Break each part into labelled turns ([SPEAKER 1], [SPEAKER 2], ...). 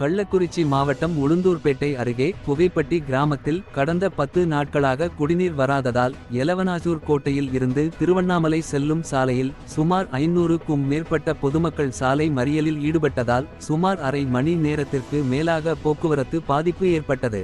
[SPEAKER 1] கள்ளக்குறிச்சி மாவட்டம் உளுந்தூர்பேட்டை அருகே புகைப்பட்டி கிராமத்தில் கடந்த பத்து நாட்களாக குடிநீர் வராததால் எலவனாசூர் கோட்டையில் இருந்து திருவண்ணாமலை செல்லும் சாலையில் சுமார் ஐநூறுக்கும் மேற்பட்ட பொதுமக்கள் சாலை மறியலில் ஈடுபட்டதால் சுமார் அரை மணி நேரத்திற்கு மேலாக போக்குவரத்து பாதிப்பு ஏற்பட்டது.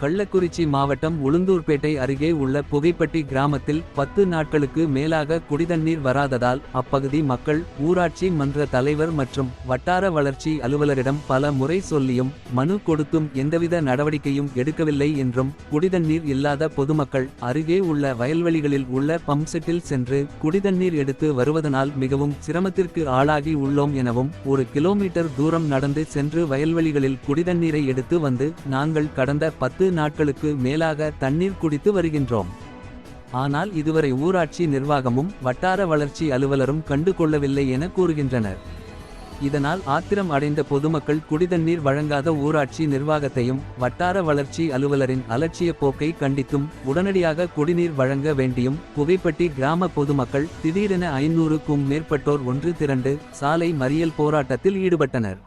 [SPEAKER 1] கள்ளக்குறிச்சி மாவட்டம் உளுந்தூர்பேட்டை அருகே உள்ள புகைப்பட்டி கிராமத்தில் பத்து நாட்களுக்கு மேலாக குடிதண்ணீர் வராததால் அப்பகுதி மக்கள் ஊராட்சி மன்ற தலைவர் மற்றும் வட்டார வளர்ச்சி அலுவலரிடம் பல முறை சொல்லியும் மனு கொடுத்தும் எந்தவித நடவடிக்கையும் எடுக்கவில்லை என்றும் குடிதண்ணீர் இல்லாத பொதுமக்கள் அருகே உள்ள வயல்வெளிகளில் உள்ள பம்ப்செட்டில் சென்று குடிதண்ணீர் எடுத்து வருவதனால் மிகவும் சிரமத்திற்கு ஆளாகி உள்ளோம் எனவும் ஒரு கிலோமீட்டர் தூரம் நடந்து சென்று வயல்வெளிகளில் குடிதண்ணீரை எடுத்து வந்து நாங்கள் கடந்த பத்து நாட்களுக்கு மேலாக தண்ணீர் குடித்து வருகின்றோம். ஆனால் இதுவரை ஊராட்சி நிர்வாகமும் வட்டார வளர்ச்சி அலுவலரும் கண்டு கொள்ளவில்லை என கூறுகின்றனர். இதனால் ஆத்திரம் அடைந்த பொதுமக்கள் குடிதண்ணீர் வழங்காத ஊராட்சி நிர்வாகத்தையும் வட்டார வளர்ச்சி அலுவலரின் அலட்சிய போக்கை கண்டித்தும் உடனடியாக குடிநீர் வழங்க வேண்டியும் புகைப்பட்டி கிராம பொதுமக்கள் திடீரென ஐநூறுக்கும் மேற்பட்டோர் ஒன்று திரண்டு சாலை மறியல் போராட்டத்தில் ஈடுபட்டனர்.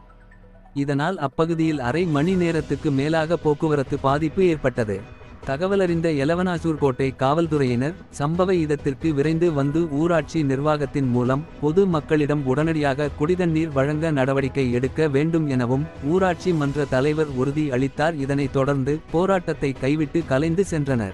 [SPEAKER 1] இதனால் அப்பகுதியில் அரை மணி நேரத்துக்கு மேலாக போக்குவரத்து பாதிப்பு ஏற்பட்டது. தகவலறிந்த எலவனாசூர் கோட்டை காவல்துறையினர் சம்பவ இடத்திற்கு விரைந்து வந்து ஊராட்சி நிர்வாகத்தின் மூலம் பொது மக்களிடம் உடனடியாக குடிதண்ணீர் வழங்க நடவடிக்கை எடுக்க வேண்டும் எனவும் ஊராட்சி மன்ற தலைவர் உறுதி அளித்தார். இதனைத் தொடர்ந்து போராட்டத்தை கைவிட்டு கலைந்து சென்றனர்.